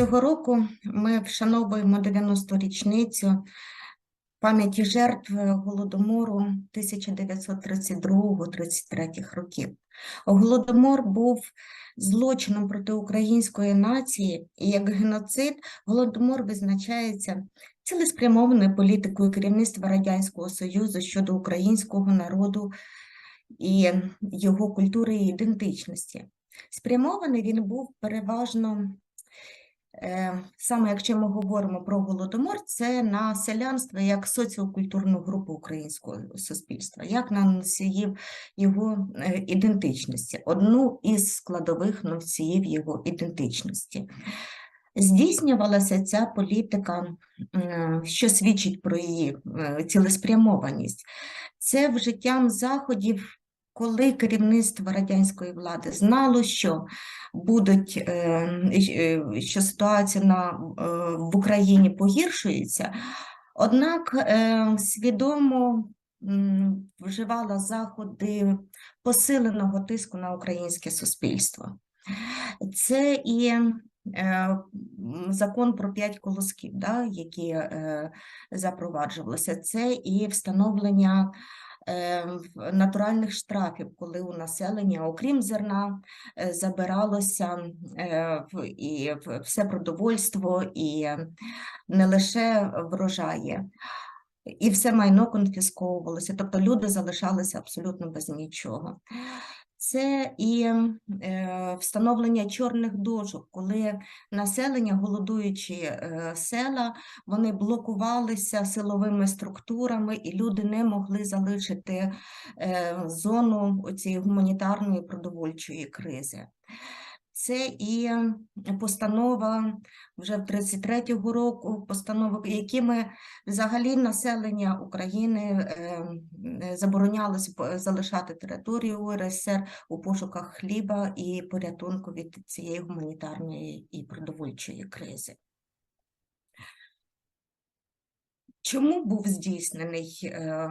Цього року ми вшановуємо 90-ту річницю пам'яті жертв Голодомору 1932-33 років. Голодомор був злочином проти української нації, і як геноцид Голодомор визначається цілеспрямованою політикою керівництва Радянського Союзу щодо українського народу і його культури і ідентичності. Спрямований він був переважно Саме якщо ми говоримо про голодомор, це на селянство як соціокультурну групу українського суспільства, як на носіїв його е, ідентичності, одну із складових носіїв його ідентичності. Здійснювалася ця політика, е, що свідчить про її цілеспрямованість. Це вжиттям заходів коли керівництво радянської влади знало, що будуть, е, е, що ситуація на, е, в Україні погіршується, однак свідомо вживала заходи посиленого тиску на українське суспільство. Це і Закон про п'ять колосків, да, які запроваджувалися, це і встановлення натуральних штрафів, коли у населення, окрім зерна, е, забиралося е, і все продовольство, і не лише врожаї. І все майно конфісковувалося, тобто люди залишалися абсолютно без нічого це і е, встановлення чорних дошок, коли населення, голодуючи е, села, вони блокувалися силовими структурами, і люди не могли залишити е, зону цієї гуманітарної продовольчої кризи це і постанова вже в 33-го року, постанова, якими взагалі населення України е, заборонялося залишати територію УРСР у пошуках хліба і порятунку від цієї гуманітарної і продовольчої кризи. Чому був здійснений е,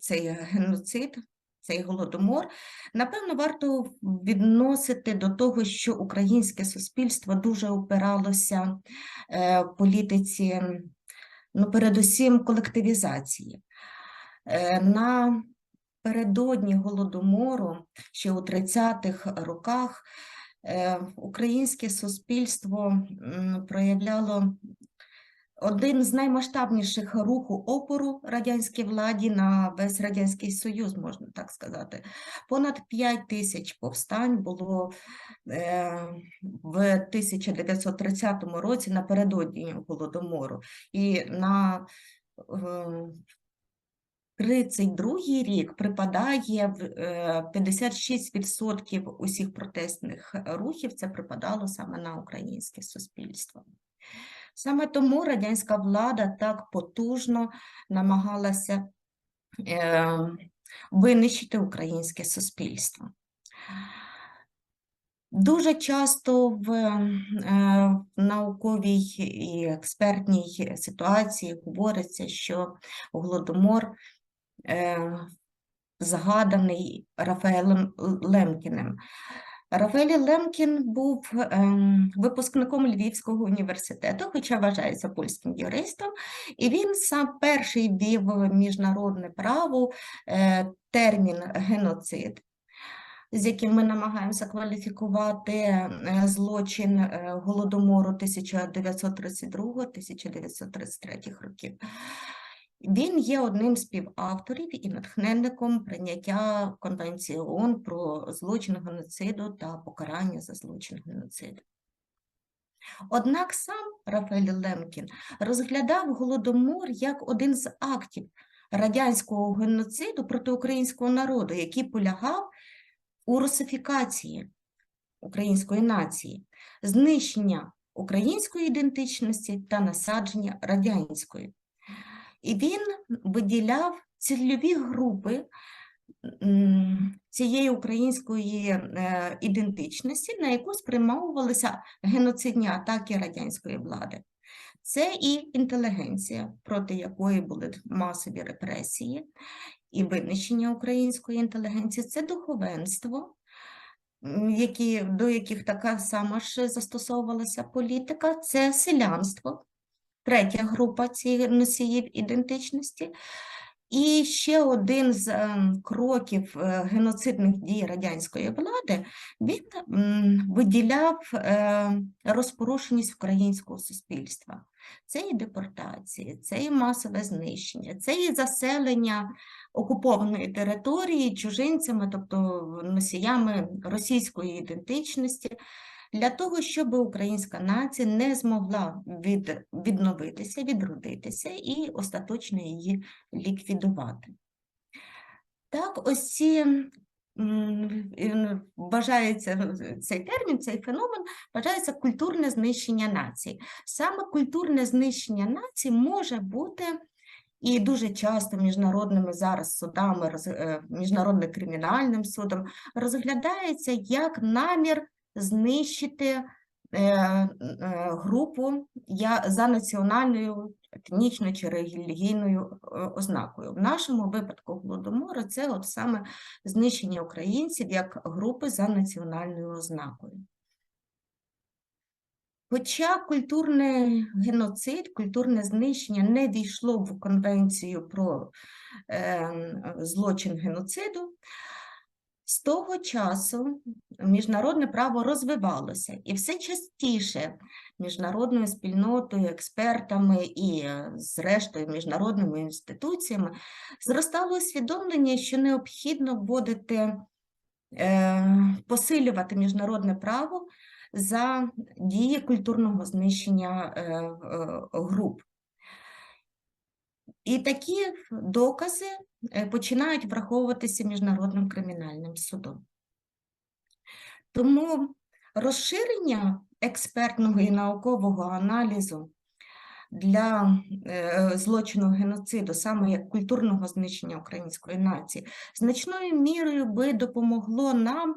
цей геноцид? Цей голодомор, напевно, варто відносити до того, що українське суспільство дуже опиралося е, політиці, ну, передусім, колективізації. Е, на Передодні голодомору, ще у 30-х роках, е, українське суспільство проявляло один з наймасштабніших руху опору радянській владі на весь радянський союз, можна так сказати. Понад 5 тисяч повстань було е, в 1930 році напередодні голодомору, і на е, 32-й рік припадає в 56% е, усіх протестних рухів. Це припадало саме на українське суспільство. Саме тому радянська влада так потужно намагалася е, винищити українське суспільство. Дуже часто в е, науковій і експертній ситуації говориться, що голодомор е, згаданий Рафаелем Лемкіним. Рафаель Лемкін був ем, випускником Львівського університету, хоча вважається польським юристом, і він сам перший ввів міжнародне право е, термін геноцид. З яким ми намагаємося кваліфікувати е, злочин е, голодомору 1932-1933 років. Він є одним з співавторів і натхненником прийняття Конвенції ООН про злочин геноциду та покарання за злочин геноциду. Однак сам Рафаель Лемкін розглядав Голодомор як один з актів радянського геноциду проти українського народу, який полягав у русифікації української нації, знищення української ідентичності та насадження радянської. І він виділяв цільові групи цієї української е, ідентичності, на яку спрямовувалися геноцидні атаки радянської влади. Це і інтелігенція, проти якої були масові репресії і винищення української інтелігенції, це духовенство, які, до яких така сама ж застосовувалася політика, це селянство, третя група цієї носіїв ідентичності. І ще один з ем, кроків е, геноцидних дій радянської влади він виділяв е, розпорушеність українського суспільства. Це і депортації, це і масове знищення, це і заселення окупованої території чужинцями, тобто носіями російської ідентичності, для того, щоб українська нація не змогла від, відновитися, відродитися і остаточно її ліквідувати. Так, ось ці вважається цей термін, цей феномен вважається культурне знищення нації. Саме культурне знищення нації може бути і дуже часто міжнародними зараз судами, е, міжнародним кримінальним судом розглядається як намір знищити е, е, групу за національною, етнічною чи релігійною е, ознакою. В нашому випадку Голодомору це от саме знищення українців як групи за національною ознакою. Хоча культурний геноцид, культурне знищення не війшло в Конвенцію про злочин геноциду, з того часу міжнародне право розвивалося, і все частіше міжнародною спільнотою, експертами і, е, зрештою, міжнародними інституціями зростало усвідомлення, що необхідно вводити, е, посилювати міжнародне право за дії культурного знищення е, груп. І такі докази е, починають враховуватися Міжнародним кримінальним судом. Тому розширення експертного і наукового аналізу для е, злочину геноциду, саме як культурного знищення української нації, значною мірою би допомогло нам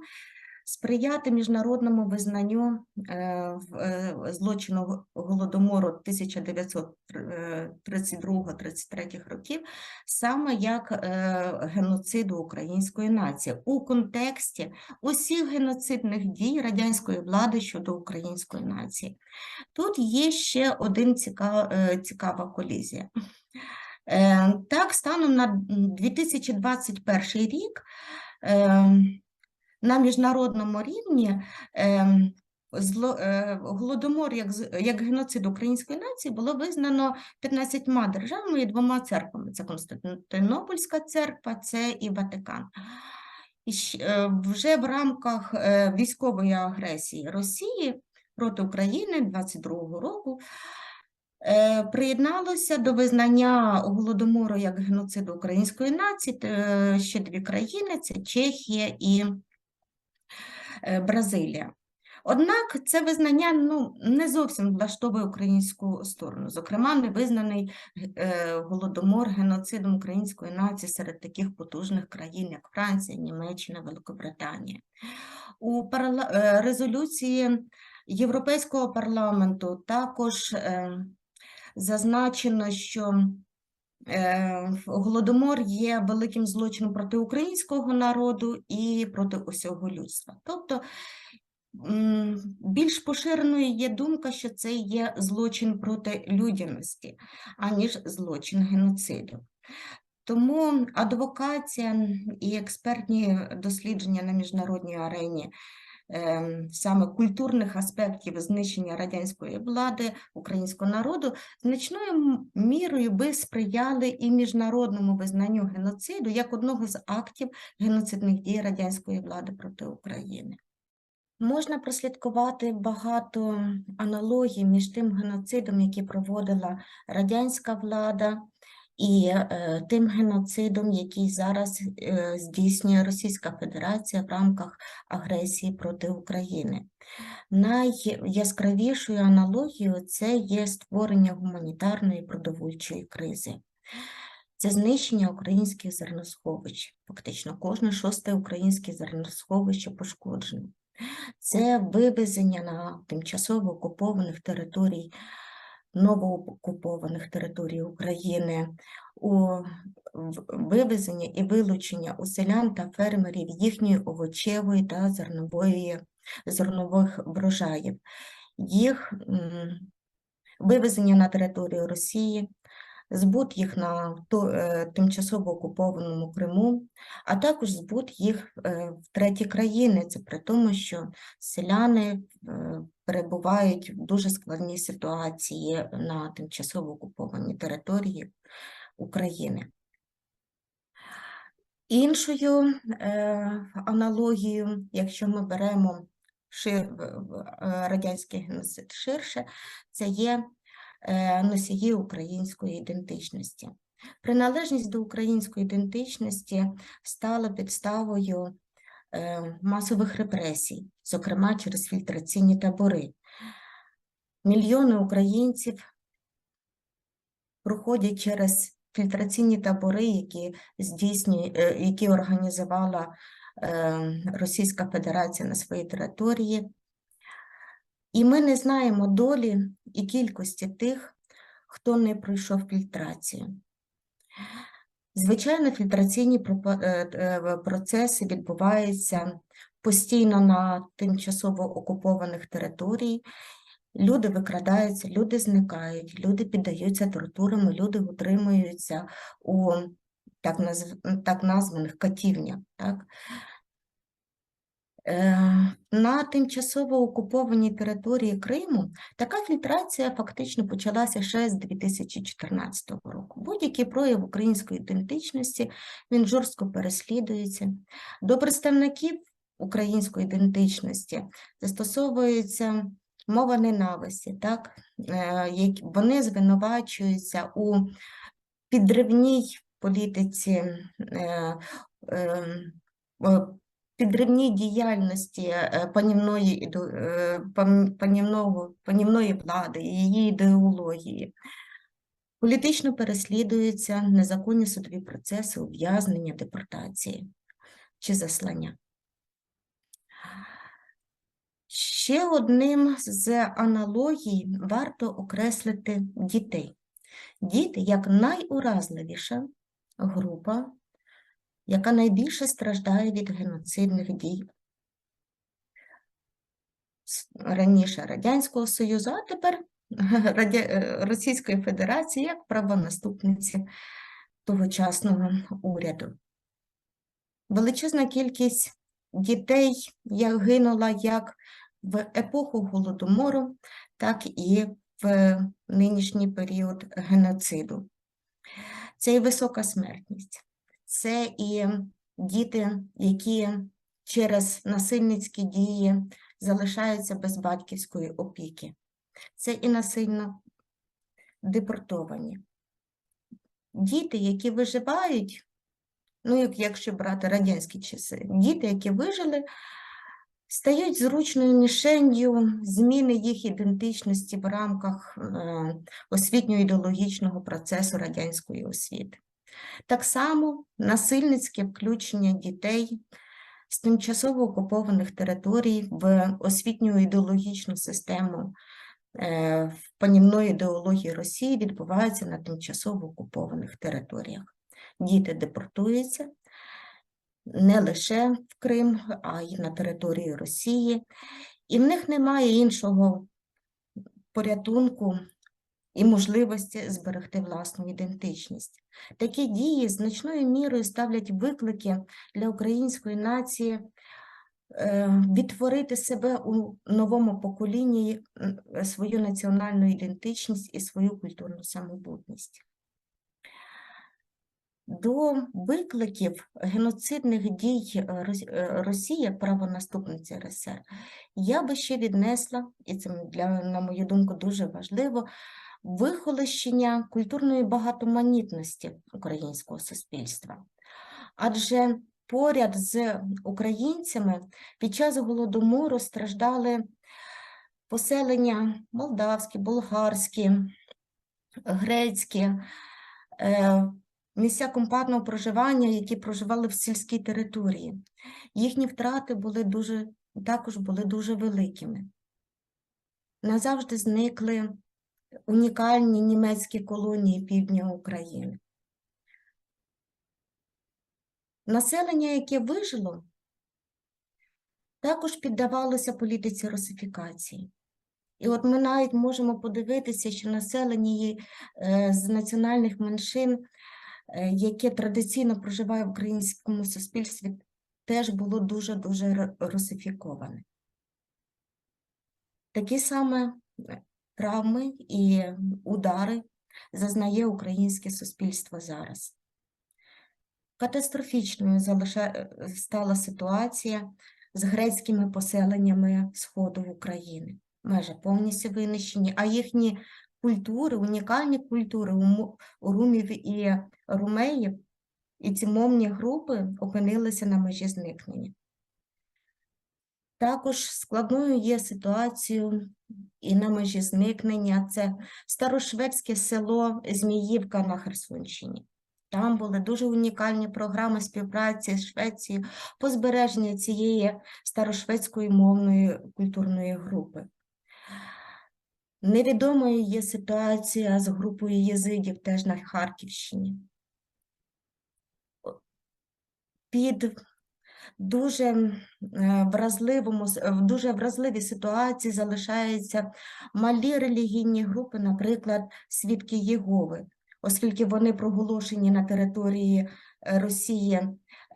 сприяти міжнародному визнанню е, е, злочину Голодомору 1932-33 років, саме як е, геноциду української нації у контексті усіх геноцидних дій радянської влади щодо української нації. Тут є ще один ціка, е, цікава колізія. Е, Так, станом на 2021 рік е, на міжнародному рівні ем, зло, е, голодомор як, як геноцид української нації було визнано 15 державами і двома церквами. Це Константинопольська церква, це і Ватикан. І е, вже в рамках е, військової агресії Росії проти України 22-го року приєдналося до визнання Голодомору як геноциду української нації ще дві країни: це Чехія і Бразилія. Однак це визнання ну, не зовсім влаштовує українську сторону. Зокрема, не визнаний е, голодомор геноцидом української нації серед таких потужних країн, як Франція, Німеччина, Великобританія. У парла... е, резолюції Європейського парламенту також е, зазначено, що е, Голодомор є великим злочином проти українського народу і проти усього людства. Тобто більш поширеною є думка, що це є злочин проти людяності, аніж злочин геноциду. Тому адвокація і експертні дослідження на міжнародній арені саме культурних аспектів знищення радянської влади українського народу значною мірою би сприяли і міжнародному визнанню геноциду як одного з актів геноцидних дій радянської влади проти України. Можна прослідкувати багато аналогій між тим геноцидом, який проводила радянська влада, і е, тим геноцидом, який зараз е, здійснює Російська Федерація в рамках агресії проти України. Найяскравішою аналогією це є створення гуманітарної продовольчої кризи. Це знищення українських зерносховищ. Фактично, кожне шосте українське зерносховище пошкоджено. Це вивезення на тимчасово окупованих територій новоокупованих територій України, у вивезення і вилучення у селян та фермерів їхньої овочевої та зернової зернових врожаїв, їх вивезення на територію Росії, збут їх на е, тимчасово окупованому Криму, а також збут їх е, в треті країни. Це при тому, що селяни е, перебувають в дуже складній ситуації на тимчасово окупованій території України. Іншою аналогією, якщо ми беремо радянський геноцид ширше, це є носії української ідентичності. Приналежність до української ідентичності стала підставою е, масових репресій, зокрема через фільтраційні табори. Мільйони українців проходять через фільтраційні табори, які здійснює, е, які організувала е, Російська Федерація на своїй території. І ми не знаємо долі і кількості тих, хто не пройшов фільтрацію. Звичайно, фільтраційні е, е, процеси відбуваються постійно на тимчасово окупованих територіях. Люди викрадаються, люди зникають, люди піддаються тортурам, люди утримуються у так, назв... так названих катівнях. Е, На тимчасово окупованій території Криму така фільтрація фактично почалася ще з 2014 року. Будь-який прояв української ідентичності він жорстко переслідується. До представників української ідентичності застосовується мова ненависті, так? Е, Вони звинувачуються у підривній політиці, е, ем, підривній діяльності е, панівної, е, пан- панівного, панівної влади, і її ідеології. Політично переслідуються незаконні судові процеси, ув'язнення, депортації чи заслання. Ще одним з аналогій варто окреслити дітей. Діти як найуразливіша група, яка найбільше страждає від геноцидних дій раніше Радянського Союзу, а тепер Радя- е, Російської Федерації як правонаступниці тогочасного уряду. Величезна кількість дітей як гинула як в епоху Голодомору, так і в нинішній період геноциду. Це і висока смертність, це і діти, які через насильницькі дії залишаються без батьківської опіки. Це і насильно депортовані. Діти, які виживають, ну, як якщо брати радянські часи, діти, які вижили, стають зручною мішенью зміни їх ідентичності в рамках е, освітньо-ідеологічного процесу радянської освіти. Так само насильницьке включення дітей з тимчасово окупованих територій в освітню ідеологічну систему е, панівної ідеології Росії відбувається на тимчасово окупованих територіях. Діти депортуються не лише в Крим, а й на території Росії, і в них немає іншого порятунку і можливості зберегти власну ідентичність. Такі дії значною мірою ставлять виклики для української нації е, відтворити себе у новому поколінні, свою національну ідентичність і свою культурну самобутність. До викликів геноцидних дій е, е, Росії, правонаступниці РСР, я би ще віднесла, і це для, на мою думку, дуже важливо, вихолощення культурної багатоманітності українського суспільства. Адже поряд з українцями під час голодомору страждали поселення молдавські, болгарські, грецькі, е, місця компактного проживання, які проживали в сільській території. Їхні втрати були дуже, також були дуже великими. Назавжди зникли унікальні німецькі колонії півдня України. Населення, яке вижило, також піддавалося політиці русифікації. І от ми навіть можемо подивитися, що населення е, з національних меншин, е, яке традиційно проживає в українському суспільстві, теж було дуже-дуже русифіковане. Такі саме травми і удари зазнає українське суспільство зараз. Катастрофічною стала ситуація з грецькими поселеннями Сходу України. Майже повністю винищені, а їхні культури, унікальні культури румів і румеїв, і ці мовні групи опинилися на межі зникнення. Також складною є ситуацією і на межі зникнення це старошведське село Зміївка на Херсонщині. Там були дуже унікальні програми співпраці з Швецією по збереженню цієї старошведської мовної культурної групи. Невідомою є ситуація з групою єзидів теж на Харківщині. Під дуже е, вразливому, в дуже вразливій ситуації залишаються малі релігійні групи, наприклад, свідки Єгови, оскільки вони проголошені на території е, Росії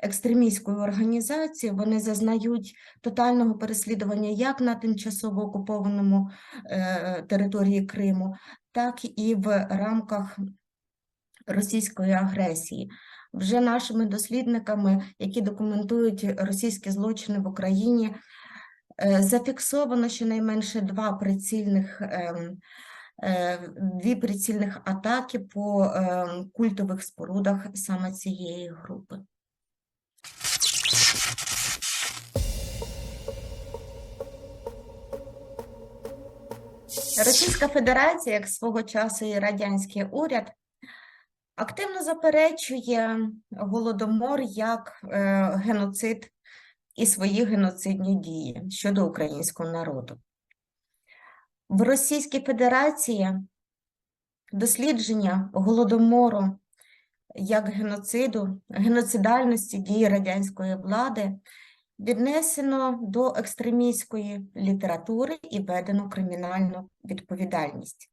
екстремістською організацією, вони зазнають тотального переслідування як на тимчасово окупованому е, території Криму, так і в рамках російської агресії. Вже нашими дослідниками, які документують російські злочини в Україні, е, зафіксовано щонайменше два прицільних, ем, е, дві прицільних атаки по ем, культових спорудах саме цієї групи. Російська Федерація, як свого часу і радянський уряд, активно заперечує голодомор як е, геноцид і свої геноцидні дії щодо українського народу. В Російській Федерації дослідження голодомору як геноциду, геноцидальності дії радянської влади віднесено до екстремістської літератури і введено кримінальну відповідальність.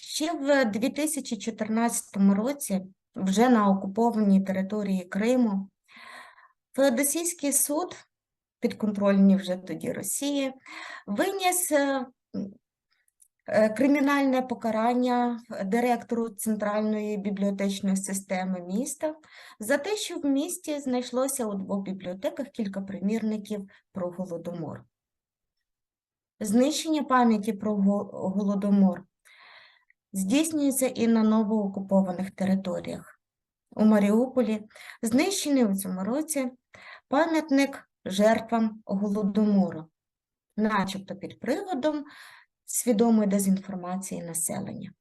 Ще в 2014 році, вже на окупованій території Криму, Феодосійський суд, підконтрольний вже тоді Росії, виніс е, е, кримінальне покарання директору Центральної бібліотечної системи міста за те, що в місті знайшлося у двох бібліотеках кілька примірників про Голодомор. Знищення пам'яті про Голодомор здійснюється і на новоокупованих територіях. У Маріуполі знищений у цьому році пам'ятник жертвам Голодомору, начебто під приводом свідомої дезінформації населення.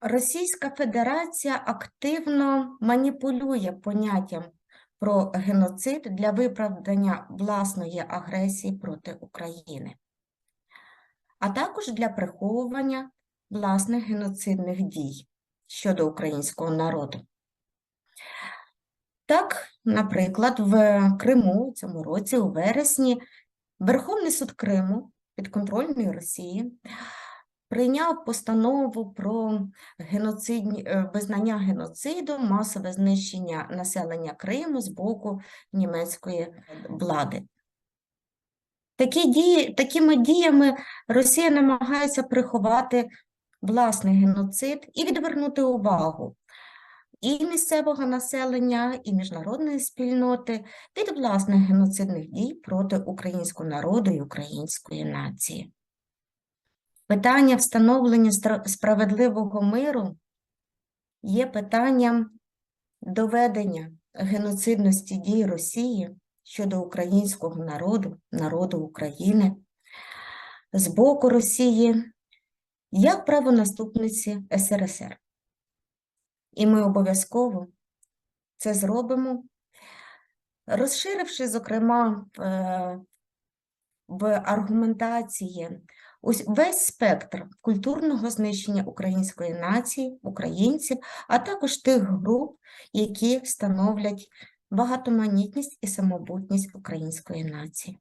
Російська Федерація активно маніпулює поняттям про геноцид для виправдання власної агресії проти України, а також для приховування власних геноцидних дій щодо українського народу. Так, наприклад, в Криму у цьому році, у вересні, Верховний суд Криму підконтрольної Росії прийняв постанову про геноцидні, е, визнання геноциду, масове знищення населення Криму з боку німецької влади. Такі дії, такими діями Росія намагається приховати власний геноцид і відвернути увагу і місцевого населення, і міжнародної спільноти від власних геноцидних дій проти українського народу і української нації. Питання встановлення справедливого миру є питанням доведення геноцидності дій Росії щодо українського народу, народу України, з боку Росії як правонаступниці СРСР. І ми обов'язково це зробимо, розширивши, зокрема, е, в аргументації весь спектр культурного знищення української нації, українців, а також тих груп, які становлять багатоманітність і самобутність української нації.